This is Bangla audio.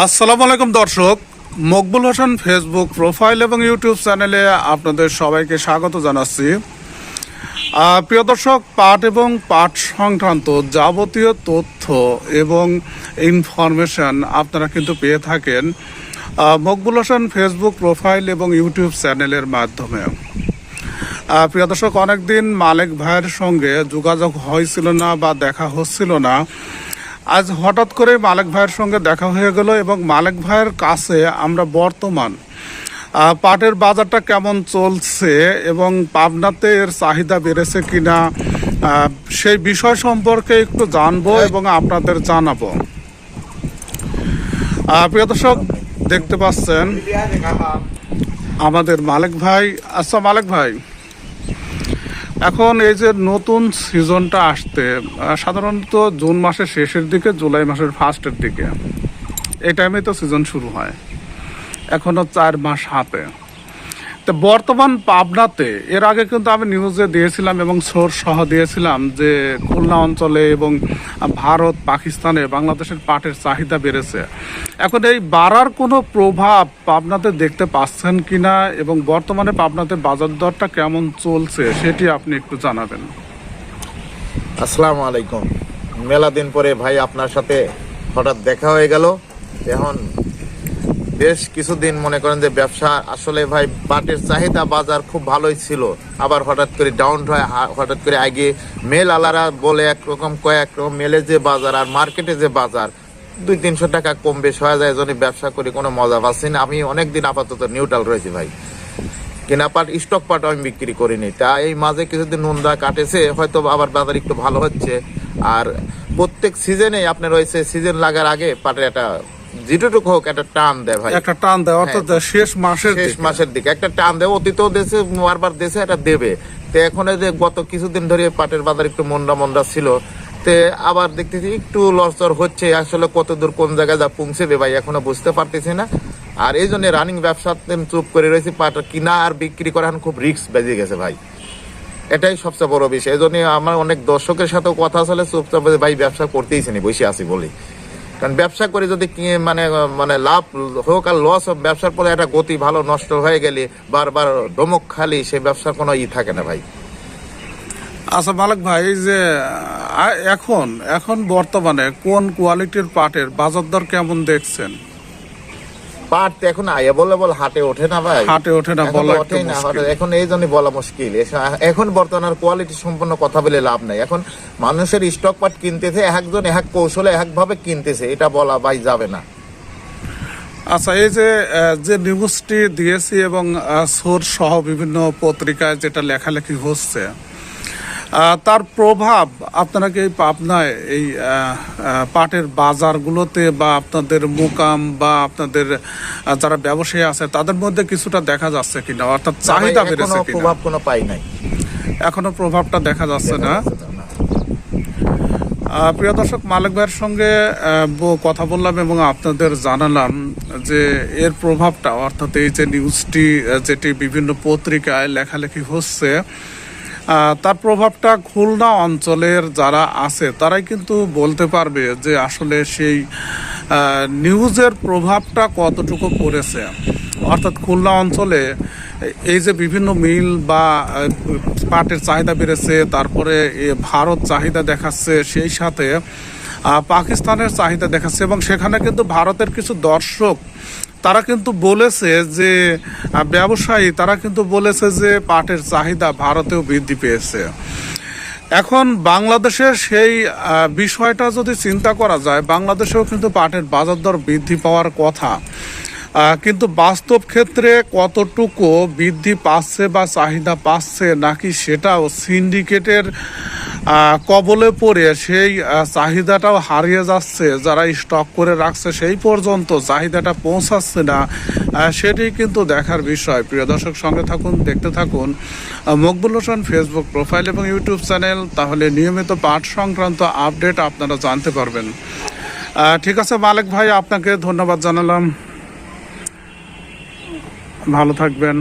আসসালামু আলাইকুম দর্শক। মকবুল হোসেন ফেসবুক প্রোফাইল এবং ইউটিউব চ্যানেলে আপনাদের সবাইকে স্বাগত জানাচ্ছি। প্রিয় দর্শক, পাঠ এবং পাঠ সংক্রান্ত যাবতীয় তথ্য এবং ইনফরমেশন আপনারা কিন্তু পেয়ে থাকেন মকবুল হোসেন ফেসবুক প্রোফাইল এবং ইউটিউব চ্যানেলের মাধ্যমে। প্রিয় দর্শক, অনেকদিন মালিক ভাইয়ের সঙ্গে যোগাযোগ হয়েছিল না বা দেখা হচ্ছিল না। আজ হঠাৎ করে মালিক ভাইয়ের সঙ্গে দেখা হয়ে গেল এবং মালিক ভাইয়ের কাছে আমরা বর্তমান পাটের বাজারটা কেমন চলছে এবং পাবনাতে এর চাহিদা বেড়েছে কিনা সেই বিষয় সম্পর্কে একটু জানব এবং আপনাদের জানাব। প্রিয় দর্শক, দেখতে পাচ্ছেন আমাদের মালিক ভাই। আচ্ছা মালিক ভাই। এখন এই যে নতুন সিজনটা আসতে সাধারণত জুন মাসের শেষের দিকে, জুলাই মাসের ফার্স্টের দিকে, এই টাইমে তো সিজন শুরু হয়। এখনও চার মাস হাতে। তো বর্তমান পাবনাতে, এর আগে কিন্তু আমি নিউজে দিয়েছিলাম এবং সোর্স সহ দিয়েছিলাম যে খুলনা অঞ্চলে এবং ভারত, পাকিস্তানে বাংলাদেশের পাটের চাহিদা বেড়েছে। এখন এই বাড়ার কোনো প্রভাব পাবনাতে দেখতে পাচ্ছেন কি না এবং বর্তমানে পাবনাতে বাজার দরটা কেমন চলছে, সেটি আপনি একটু জানাবেন। আসসালামু আলাইকুম। মেলা দিন পরে ভাই আপনার সাথে হঠাৎ দেখা হয়ে গেল। এখন বেশ কিছুদিন মনে করেন যে ব্যবসা আসলে ভাই পাটের চাহিদা বাজার খুব ভালোই ছিল। আবার হঠাৎ করে ডাউন হয় হঠাৎ করে আগে মেল আলারা বলে একরকম, কয়েক রকম মেলে যে বাজার আর মার্কেটে যে বাজার, দুই তিনশো টাকা কম বেশ হয়ে যায় যদি ব্যবসা করি কোনো মজা পাচ্ছি না। আমি অনেকদিন আপাতত নিউট্রাল রয়েছি ভাই। কেনা পাট স্টক পাট আমি বিক্রি করিনি। তা এই মাঝে কিছুদিন নুনদা কাটেছে, হয়তো আবার বাজার একটু ভালো হচ্ছে। আর প্রত্যেক সিজনে আপনার রয়েছে সিজন লাগার আগে পাটের একটা যেটুকু হোক একটা টান দেয় ভাই। একটা টান দেয় অর্থাৎ শেষ মাসের শেষ মাসের দিকে। একটা টান দেয় অতীতেও দেশে বারবার দেশে দেবে। তো এখন যে গত কিছুদিন ধরে পাটের বাজার একটু মন্ডা মন্ডা ছিল তে আবার দেখতেছি একটু হচ্ছে। আসলে কত দূর কোন জায়গায় যা পৌঁছেবে ভাই এখনও বুঝতে পারতেছি না। আর এই জন্য রানিং ব্যবসাতে চুপ করে রয়েছে পাট কিনা আর বিক্রি করা এখন খুব রিস্ক বেজে গেছে ভাই। এটাই সবচেয়ে বড় বিষয়। এই জন্য আমার অনেক দর্শকের সাথেও কথা চলে চুপচাপ ভাই ব্যবসা করতেইছি বসে আছি বলি কারণ ব্যবসা করে যদি মানে মানে লাভ হোক আর লস হোক, ব্যবসার পরে একটা গতি ভালো নষ্ট হয়ে গেলে বারবার ডমক খালি, সে ব্যবসার কোনো ই থাকে না ভাই। আচ্ছা মালিক ভাই যে এখন এখন বর্তমানে কোন কোয়ালিটির পাটের বাজার দর কেমন দেখছেন? পাট এখন অ্যাভেলেবল হাটে ওঠে না ভাই। হাটে ওঠে না বলা না এখন এই জন্য বলা মুশকিল। এখন বর্তমানে কোয়ালিটি সম্পন্ন কথা বলে লাভ নাই। এখন মানুষের স্টক পাট কিনতেছে একজন এক কৌশলে একভাবে কিনতেছে এটা বলা ভাই যাবে না। আচ্ছা এই যে যে নিউজটি দিয়েছি এবং সোর সহ বিভিন্ন পত্রিকায় যেটা লেখালেখি হচ্ছে তার প্রভাব আপনারা কি এই পাবনায় এই পাটের বাজারগুলোতে বা আপনাদের মোকাম বা আপনাদের যারা ব্যবসায়ী আছে তাদের মধ্যে কিছুটা দেখা যাচ্ছে কিনা? অর্থাৎ চাহিদা বেড়েছে কিনা? প্রভাব কোনো পাই নাই। এখনও প্রভাবটা দেখা যাচ্ছে না? প্রিয় দর্শক মালিক ভাইয়ের সঙ্গে কথা বললাম এবং আপনাদের জানালাম যে এর প্রভাবটা অর্থাৎ এই যে নিউজটি যেটি বিভিন্ন পত্রিকায় লেখালেখি হচ্ছে তার প্রভাবটা খুলনা অঞ্চলের যারা আছে, তারাই কিন্তু বলতে পারবে যে আসলে সেই নিউজের প্রভাবটা কতটুকু পড়েছে। অর্থাৎ খুলনা অঞ্চলে এই যে বিভিন্ন মিল বা পাটের চাহিদা বেড়েছে, তারপরে ভারত চাহিদা দেখাচ্ছে, সেই সাথে পাকিস্তানের চাহিদা দেখাচ্ছে এবং সেখানে কিন্তু ভারতের কিছু দর্শক তারা কিন্তু বলেছে যে ব্যবসায়ী, তারা কিন্তু বলেছে যে পাটের চাহিদা ভারতেও বৃদ্ধি পেয়েছে। এখন বাংলাদেশের সেই বিষয়টা যদি চিন্তা করা যায়, বাংলাদেশেও কিন্তু পাটের বাজার দর বৃদ্ধি পাওয়ার কথা। কিন্তু বাস্তব ক্ষেত্রে কতটুকু বৃদ্ধি পাচ্ছে বা চাহিদা পাচ্ছে নাকি সেটাও সিন্ডিকেটের কবলে পড়ে সেই চাহিদাটাও হারিয়ে যাচ্ছে, যারা স্টক করে রাখছে সেই পর্যন্ত চাহিদাটা পৌঁছাচ্ছে না। সেটি কিন্তু দেখার বিষয়। প্রিয় দর্শক, সঙ্গে থাকুন, দেখতে থাকুন মকবুল হোসেন ফেসবুক প্রোফাইল এবং ইউটিউব চ্যানেল তাহলে নিয়মিত পাঠ সংক্রান্ত আপডেট আপনারা জানতে পারবেন। ঠিক আছে, মালিক ভাই, আপনাকে ধন্যবাদ জানালাম। ভালো থাকবেন।